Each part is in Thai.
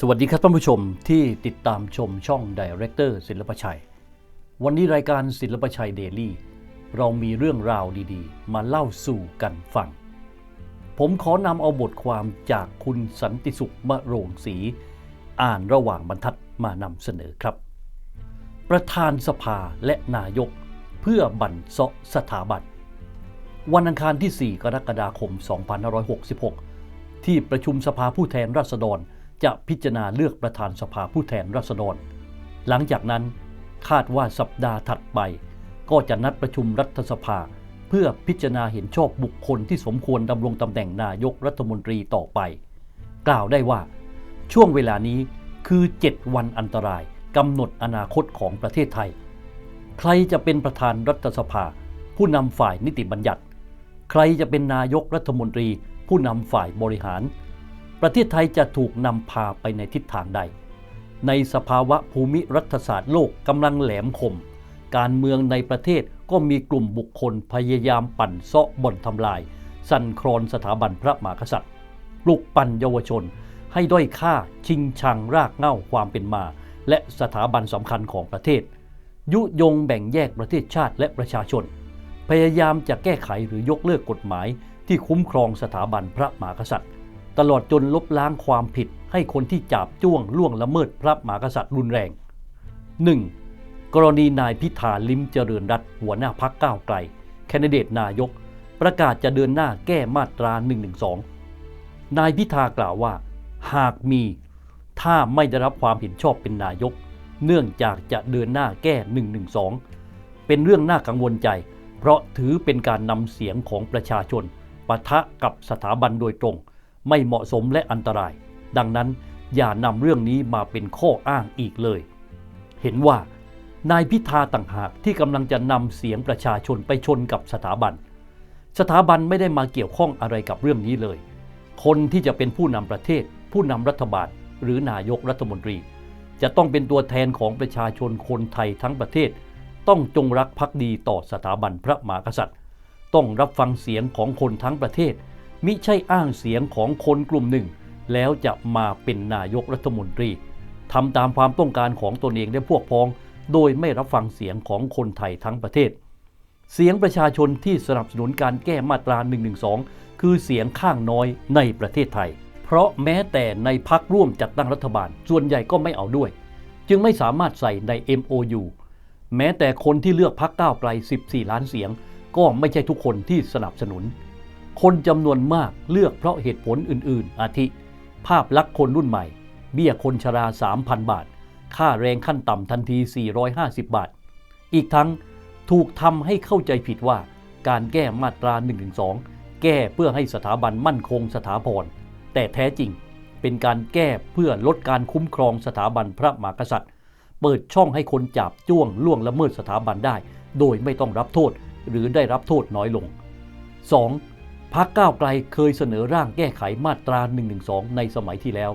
สวัสดีครับท่านผู้ชมที่ติดตามชมช่อง Director ศิลปชัย วันนี้รายการศิลปชัยเดลี่เรามีเรื่องราวดีๆ มาเล่าสู่กันฟัง ผมขอนำเอาบทความจากคุณสันติสุขมะโรงศรีอ่านระหว่างบรรทัดมานำเสนอครับ ประธานสภาและนายกเพื่อบั่นเซาะสถาบัน วันอังคารที่ 4 กรกฎาคม 2566 ที่ประชุมสภาผู้แทนราษฎร จะพิจารณาเลือกประธานสภาผู้แทนราษฎร หลังจากนั้นคาดว่าสัปดาห์ถัดไป ก็จะนัดประชุมรัฐสภา เพื่อพิจารณาเห็นชอบบุคคลที่สมควรดำรงตำแหน่งนายกรัฐมนตรีต่อไป กล่าวได้ว่า ช่วงเวลานี้คือ 7 วันอันตรายกำหนดอนาคตของประเทศไทย ใครจะเป็นประธานรัฐสภา ผู้นำฝ่ายนิติบัญญัติ ใครจะเป็นนายกรัฐมนตรี ผู้นำฝ่ายบริหาร ประเทศไทยจะถูกนำพาไปในทิศทางใด ในสภาวะภูมิรัฐศาสตร์โลกกำลังแหลมคม การเมืองในประเทศก็มีกลุ่มบุคคลพยายามปั่นเซาะบ่นทำลาย สั่นคลอนสถาบันพระมหากษัตริย์ ปลุกปั่นเยาวชน ให้ด้อยค่าชิงชังรากเหง้าความเป็นมา และสถาบันสำคัญของประเทศ ยุยงแบ่งแยกประเทศชาติและประชาชน พยายามจะแก้ไขหรือยกเลิกกฎหมายที่คุ้มครองสถาบันพระมหากษัตริย์ ตลอดจนลบล้างความผิดให้คนที่จับจ้วงล่วงละเมิดพระมหากษัตริย์รุนแรง 1. กรณีนายพิธาลิมเจริญรัตหัวหน้าพักก้าวไกล แคนดิเดตนายก ประกาศจะเดินหน้าแก้มาตรา 112 นายพิธากล่าวว่า หากมีถ้าไม่ได้รับความเห็นชอบเป็นนายก เนื่องจากจะเดินหน้าแก้ 112 เป็นเรื่องน่ากังวลใจ เพราะถือเป็นการนำเสียงของประชาชนปะทะกับสถาบันโดยตรง ไม่เหมาะสมและอันตราย ดังนั้นอย่านำเรื่องนี้มาเป็นข้ออ้างอีกเลย เห็นว่านายพิธาต่างหากที่กำลังจะนำเสียงประชาชนไปชนกับสถาบัน สถาบันไม่ได้มาเกี่ยวข้องอะไรกับเรื่องนี้เลย คนที่จะเป็นผู้นำประเทศ ผู้นำรัฐบาล หรือนายกรัฐมนตรี จะต้องเป็นตัวแทนของประชาชนคนไทยทั้งประเทศ ต้องจงรักภักดีต่อสถาบันพระมหากษัตริย์ ต้องรับฟังเสียงของคนทั้งประเทศ มิใช่อ้างเสียงของคนกลุ่มหนึ่ง แล้วจะมาเป็นนายกรัฐมนตรีทำตามความต้องการของตนเองและพวกพ้อง โดยไม่รับฟังเสียงของคนไทยทั้งประเทศ เสียงประชาชนที่สนับสนุนการแก้มาตรา 112 คือเสียงข้างน้อยในประเทศไทย เพราะแม้แต่ในพักร่วมจัดตั้งรัฐบาล ส่วนใหญ่ก็ไม่เอาด้วย จึงไม่สามารถใส่ใน MOU แม้แต่คนที่เลือกพักก้าวไกล 14 ล้านเสียง ก็ไม่ใช่ทุกคนที่สนับสนุน คนจำนวนมากเลือกเพราะเหตุผลอื่น ๆ อาทิ ภาพลักษณ์คนรุ่นใหม่ เบี้ยคนชรา 3,000 บาท ค่าแรงขั้นต่ำทันที 450 บาท อีกทั้งถูกทำให้เข้าใจผิดว่าการแก้มาตรา112 แก้เพื่อให้สถาบันมั่นคงสถาพร แต่แท้จริงเป็นการแก้เพื่อลดการคุ้มครองสถาบันพระมหากษัตริย์ เปิดช่องให้คนจับจ้วงล่วงละเมิดสถาบันได้ โดยไม่ต้องรับโทษหรือได้รับโทษน้อยลง 2. พักก้าวไกลเคยเสนอร่างแก้ไขมาตรา 112 ในสมัยที่แล้ว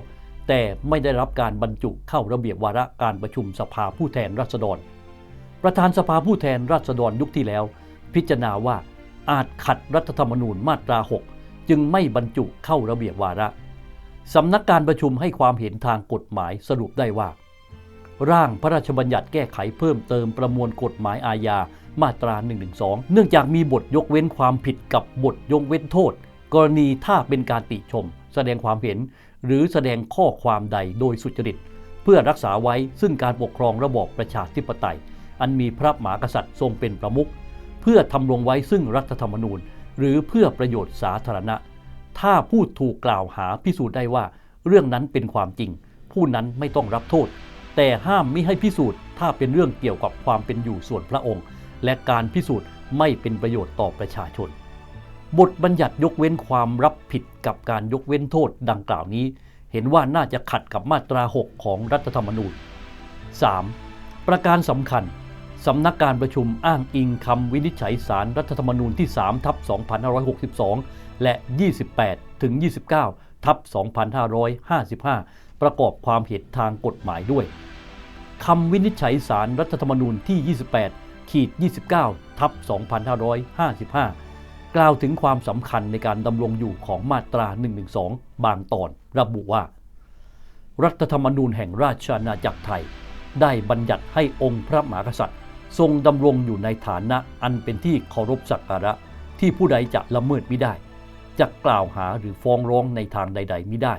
แต่ไม่ได้รับการบรรจุเข้าระเบียบวาระการประชุมสภาผู้แทนราษฎร ประธานสภาผู้แทนราษฎรยุคที่แล้ว พิจารณาว่าอาจขัดรัฐธรรมนูญมาตรา 6 จึงไม่บรรจุเข้าระเบียบวาระสำนักการประชุมให้ความเห็นทางกฎหมายสรุปได้ว่า ร่างพระราชบัญญัติแก้ไขเพิ่มเติมประมวลกฎหมายอาญา มาตรา112เนื่องจากมีบทยกเว้นความผิดกับบทยกเว้นโทษ กรณีถ้าเป็นการติชม แสดงความเห็น หรือแสดงข้อความใดโดยสุจริต เพื่อรักษาไว้ซึ่งการปกครองระบอบประชาธิปไตย อันมีพระมหากษัตริย์ทรงเป็นประมุขเพื่อทำรงไว้ซึ่งรัฐธรรมนูญ หรือเพื่อประโยชน์สาธารณะ ถ้าผู้ถูกกล่าวหาพิสูจน์ได้ว่า เรื่องนั้นเป็นความจริง ผู้นั้นไม่ต้องรับโทษ แต่ห้ามมิให้พิสูจน์ ถ้าเป็นเรื่องเกี่ยวกับความเป็นอยู่ส่วนพระองค์ และการพิสูจน์ไม่เป็นประโยชน์ต่อประชาชน บทบัญญัติยกเว้นความรับผิดกับการยกเว้นโทษดังกล่าวนี้ เห็นว่าน่าจะขัดกับมาตรา 6 ของรัฐธรรมนูญ 3. ประการสำคัญสำนักการประชุมอ้างอิงคำวินิจฉัยสารรัฐธรรมนูญที่ 3 ทับ 2562 และ 28 ถึง 29 ทับ 2555 ประกอบความเห็นทางกฎหมายด้วย คำวินิจฉัยสารรัฐธรรมนูญที่ 28 ขีด29ทับ2555 กล่าวถึงความสำคัญในการดำรงอยู่ของมาตรา 112 บางตอนระบุว่า รัฐธรรมนูญแห่งราชอาณาจักรไทย ได้บัญญัติให้องค์พระมหากษัตริย์ ทรงดำรงอยู่ในฐานะอันเป็นที่เคารพสักการะที่ผู้ใดจะละเมิดไม่ได้ จะกล่าวหาหรือฟ้องร้องในทางใด ๆ ไม่ได้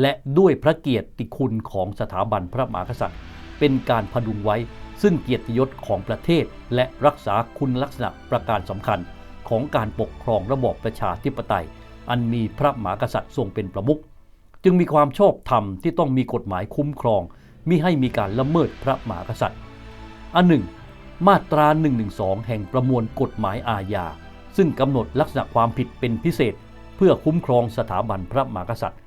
และด้วยพระเกียรติคุณของสถาบันพระมหากษัตริย์ เป็นการพดุงไว้ ซึ่งเกียรติยศของประเทศ และรักษาคุณลักษณะประการสำคัญของการปกครองระบอบประชาธิปไตย อันมีพระมหากษัตริย์ทรงเป็นประมุขจึงมีความชอบธรรมที่ต้องมีกฎหมายคุ้มครองมิให้มีการละเมิดพระมหากษัตริย์ อันหนึ่ง มาตรา112แห่งประมวลกฎหมายอาญา ซึ่งกำหนดลักษณะความผิดเป็นพิเศษ เพื่อคุ้มครองสถาบันพระมหากษัตริย์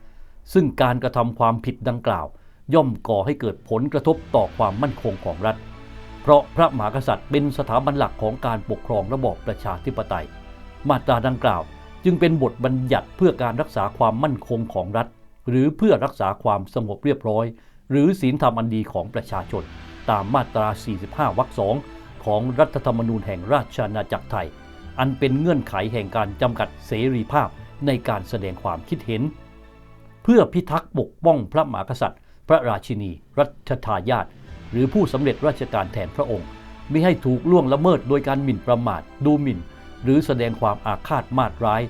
ซึ่งการกระทำความผิดดังกล่าว ย่อมก่อให้เกิดผลกระทบต่อความมั่นคงของรัฐ เพราะพระมหากษัตริย์เป็นสถาบันหลักของการปกครองระบอบประชาธิปไตย มาตราดังกล่าว จึงเป็นบทบัญญัติเพื่อการรักษาความมั่นคงของรัฐ หรือเพื่อรักษาความสงบเรียบร้อย หรือศีลธรรมอันดีของประชาชน ตามมาตรา 45 วรรคสองของรัฐธรรมนูญแห่งราชอาณาจักรไทย อันเป็นเงื่อนไขแห่งการจำกัดเสรีภาพในการแสดงความคิดเห็น เพื่อพิทักษ์ปกป้องพระมหากษัตริย์ พระราชินี รัชทายาท หรือผู้สำเร็จราชการแทนพระองค์มิให้ถูกล่วงละเมิดโดยการหมิ่นประมาท ดูหมิ่น หรือแสดงความอาฆาตมาตร้าย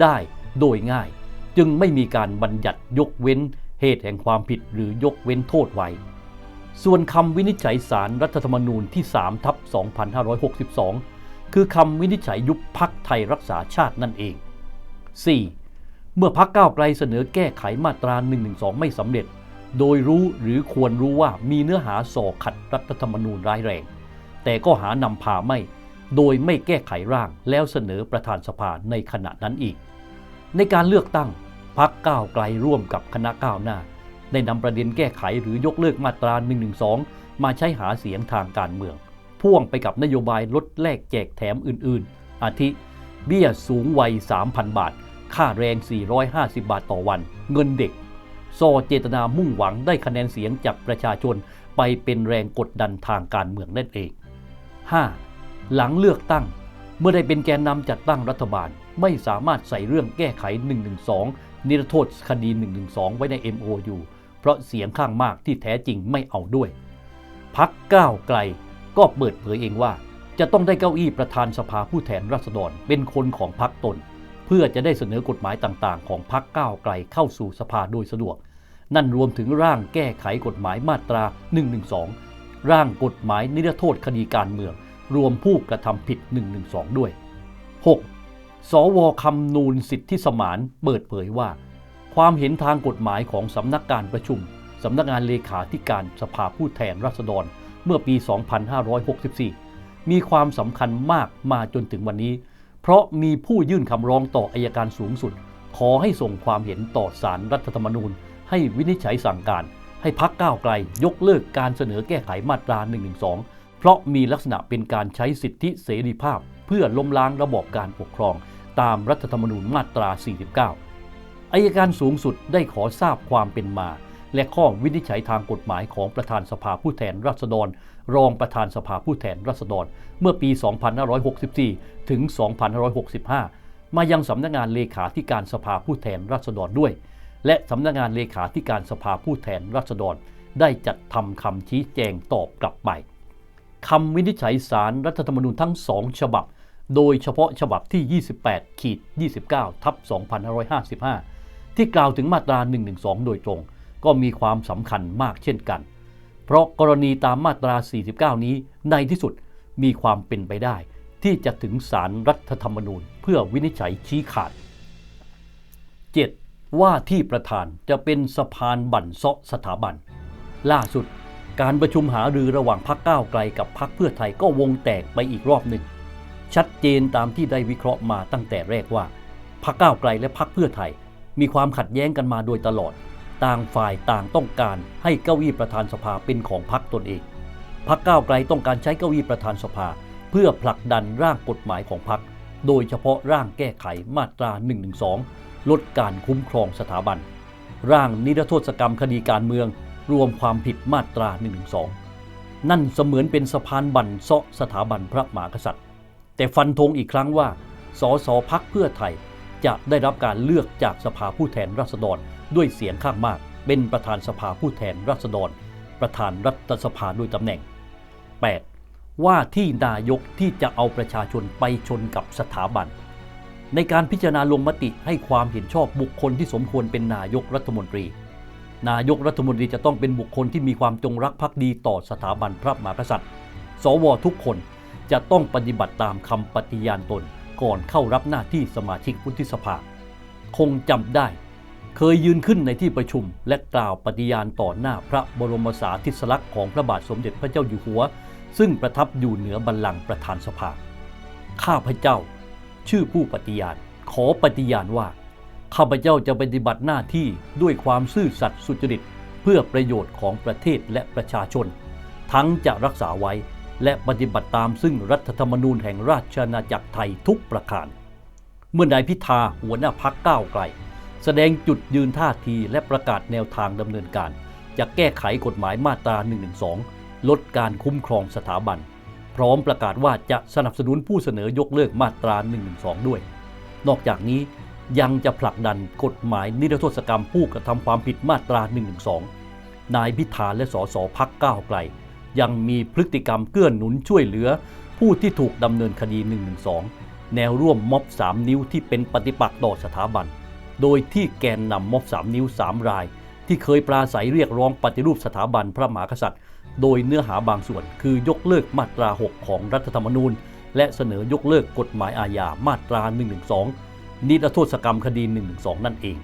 ได้โดยง่าย จึงไม่มีการบัญญัติยกเว้นเหตุแห่งความผิดหรือยกเว้นโทษไว้ ส่วนคำวินิจฉัยสารรัฐธรรมนูญที่3ทับ2562 คือคำวินิจฉัยยุบพักไทยรักษาชาตินั่นเอง 4. เมื่อพักก้าวไกลเสนอแก้ไขมาตรา112 ไม่สำเร็จ โดยรู้หรือควรรู้ว่ามีเนื้อหาส่อขัดรัฐธรรมนูญร้ายแรง แต่ก็หานำพาไม่ โดยไม่แก้ไขร่างแล้วเสนอประธานสภาในขณะนั้นอีก ในการเลือกตั้งพักก้าวไกลร่วมกับคณะก้าวหน้า ได้นำประเด็นแก้ไขหรือยกเลิกมาตรา112มาใช้หาเสียงทางการเมือง พ่วงไปกับนโยบายลดแลกแจกแถมอื่นๆ อาทิ เบี้ยสูงวัย 3,000 บาท ค่าแรง 450 บาทต่อวัน เงินเด็ก ซอเจตนามุ่งหวังได้คะแนนเสียงจากประชาชนไปเป็นแรงกดดันทางการเมืองนั่นเอง 5. หลังเลือกตั้ง เมื่อได้เป็นแกนนำจัดตั้งรัฐบาล ไม่สามารถใส่เรื่องแก้ไข 112 นิรโทษคดี 112 ไว้ใน MOU เพราะเสียงข้างมากที่แท้จริงไม่เอาด้วย พักก้าวไกลก็เปิดเผยเองว่า จะต้องได้เก้าอี้ประธานสภาผู้แทนราษฎรเป็นคนของพักตน เพื่อจะได้เสนอกฎหมายต่างๆ ของพักก้าวไกลเข้าสู่สภาโดยสะดวก นั่นรวมถึงร่างแก้ไขกฎหมายมาตรา 112 ร่างกฎหมายนิรโทษคดีการเมือง รวมผู้กระทำผิด 112 ด้วย 6. สวคำนูนสิทธิสมานเปิดเผยว่า ความเห็นทางกฎหมายของสำนักการประชุมสำนักงานเลขาธิการสภาผู้แทนราษฎรเมื่อปี 2564 มีความสำคัญมากมาจนถึงวันนี้ เพราะมีผู้ยื่นคำร้องต่ออายการสูงสุด ขอให้ส่งความเห็นต่อสารรัฐธรรมนูญ ให้วินิจฉัยสั่งการ ให้พักก้าวไกล ยกเลิกการเสนอแก้ไขมาตรา 112 เพราะมีลักษณะเป็นการใช้สิทธิเสรีภาพ เพื่อล้มล้างระบอบการปกครอง ตามรัฐธรรมนูญมาตรา 49อายการสูงสุดได้ขอทราบความเป็นมา และข้อวินิจฉัยทางกฎหมายของประธานสภาผู้แทนราษฎร รองประธานสภาผู้แทนราษฎร เมื่อปี 2564 ถึง 2565 มายังสำนักงานเลขาธิการสภาผู้แทนราษฎรด้วย และสำนักงานเลขาธิการสภาผู้แทนราษฎร ได้จัดทำคำชี้แจงตอบกลับไปคำวินิจฉัยสารรัฐธรรมนูญทั้งสองฉบับ โดยเฉพาะฉบับที่ 28ขีด29ทับ2555 ที่กล่าวถึงมาตรา 112 โดยตรง ก็มีความสำคัญมากเช่นกัน เพราะกรณีตามมาตรา 49 นี้ในที่สุดมีความเป็นไปได้ ที่จะถึงสารรัฐธรรมนูญ เพื่อวินิจฉัยชี้ขาด 7. ว่าที่ประธานจะเป็นสะพานบั่นซาะสถาบัน ล่าสุดการประชุมหารือระหว่างพักก้าวไกลกับพักเพื่อไทยก็วงแตกไปอีกรอบหนึ่ง ชัดเจนตามที่ได้วิเคราะห์มาตั้งแต่แรกว่าพักก้าวไกลและพักเพื่อไทย มีความขัดแย้งกันมาโดยตลอด ต่างฝ่ายต่างต้องการให้เก้าอี้ประธานสภาเป็นของพักตนเองพักก้าวไกลต้องการใช้เก้าอี้ประธานสภา เพื่อผลักดันร่างกฎหมายของพักโดยเฉพาะร่างแก้ไขมาตรา 112 ลดการคุ้มครองสถาบัน ร่างนิรโทษกรรมคดีการเมือง รวมความผิดมาตรา 112 นั่นเสมือนเป็นสะพานบั่นเซาะสถาบันพระมหากษัตริย์ แต่ฟันธงอีกครั้งว่า สสพักเพื่อไทยจะได้รับการเลือกจากสภาผู้แทนราษฎร ด้วยเสียงข้างมาก เป็นประธานสภาผู้แทนราษฎร ประธานรัฐสภาด้วยตำแหน่ง 8. ว่าที่นายกที่จะเอาประชาชนไปชนกับสถาบัน ในการพิจารณาลงมติให้ความเห็นชอบบุคคลที่สมควรเป็นนายกรัฐมนตรี นายกรัฐมนตรีจะต้องเป็นบุคคลที่มีความจงรักภักดีต่อสถาบันพระมหากษัตริย์ สวทุกคนจะต้องปฏิบัติตามคำปฏิญาณตนก่อนเข้ารับหน้าที่สมาชิกวุฒิสภา คงจำได้ เคยยืนขึ้นในที่ประชุม และกล่าวปฏิญาณต่อหน้าพระบรมสารีริสลักษณ์ของพระบาทสมเด็จพระเจ้าอยู่หัว ซึ่งประทับอยู่เหนือบัลลังก์ประธานสภา ข้าพเจ้า ชื่อผู้ปฏิญาณ ขอปฏิญาณว่า ข้าพเจ้าจะปฏิบัติหน้าที่ด้วยความซื่อสัตย์สุจริต เพื่อประโยชน์ของประเทศและประชาชน ทั้งจะรักษาไว้และปฏิบัติตามซึ่งรัฐธรรมนูญแห่งราชอาณาจักรไทยทุกประการ เมื่อนายพิธาหัวหน้าพักก้าวไกล แสดงจุดยืนท่าทีและประกาศแนวทางดำเนินการ จะแก้ไขกฎหมายมาตรา 112 ลดการคุ้มครองสถาบัน พร้อมประกาศว่าจะสนับสนุนผู้เสนอยกเลิกมาตรา 112 ด้วย นอกจากนี้ยังจะผลักดันกฎหมายนิรโทษกรรมผู้กระทำความผิดมาตรา 112 นายพิธาและสสพักก้าวไกล ยังมีพฤติกรรมเกื้อหนุนช่วยเหลือ ผู้ที่ถูกดำเนินคดี 112 แนวร่วมม็อบ 3 นิ้วที่เป็นปฏิปักษ์ต่อสถาบัน โดยที่แกนนำม็อบ3นิ้ว3ราย ที่เคยปราศัยเรียกร้องปฏิรูปสถาบันพระมหากษัตริย์ โดยเนื้อหาบางส่วนคือยกเลิกมาตรา 6 ของรัฐธรรมนูญ และเสนอยกเลิกกฎหมายอาญามาตรา 112 นิรโทษกรรมคดี 112 นั่นเอง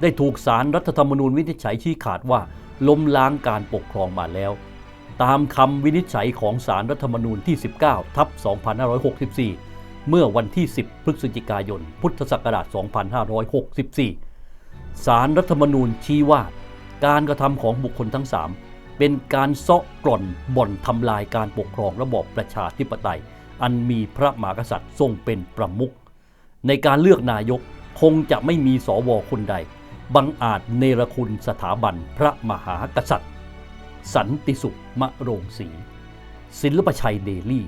ได้ถูกสารรัฐธรรมนูญวินิจฉัยชี้ขาดว่าล้มล้างการปกครองมาแล้ว ตามคำวินิจฉัยของสารรัฐธรรมนูญที่ 19 ทับ 2564 เมื่อวันที่ 10 พฤศจิกายน พุทธศักราช 2564 สารรัฐธรรมนูญชี้ว่า การกระทำของบุคคลทั้ง 3 เป็นการเซาะกร่อนบ่อนทำลายการปกครองระบอบประชาธิปไตย อันมีพระมหากษัตริย์ทรงเป็นประมุข ในการเลือกนายกคงจะไม่มีสวคนใด บังอาจเนรคุณสถาบันพระมหากษัตริย์ สันติสุขมะโรงศรีศิลปชัยเดลี่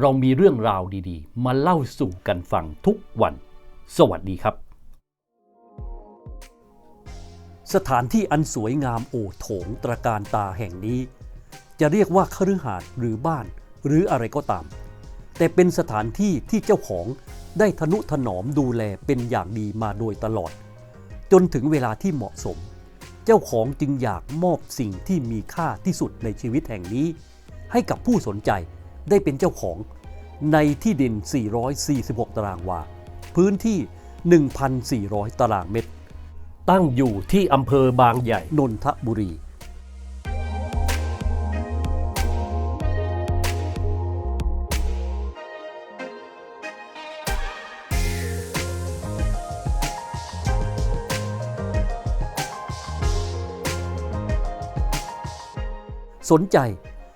เรามีเรื่องราวดีๆ มาเล่าสู่กันฟังทุกวัน สวัสดีครับ สถานที่อันสวยงามโอโถงตระการตาแห่งนี้ จะเรียกว่าคฤหาสน์หรือบ้านหรืออะไรก็ตาม แต่เป็นสถานที่ที่เจ้าของได้ทนุถนอมดูแลเป็นอย่างดีมาโดยตลอด จนถึงเวลาที่เหมาะสม เจ้าของจึงอยากมอบสิ่งที่มีค่าที่สุดในชีวิตแห่งนี้ ให้กับผู้สนใจ ได้เป็นเจ้าของในที่ดิน 446 ตารางวา พื้นที่ 1,400 ตารางเมตร ตั้งอยู่ที่อำเภอบางใหญ่ นนทบุรี สนใจ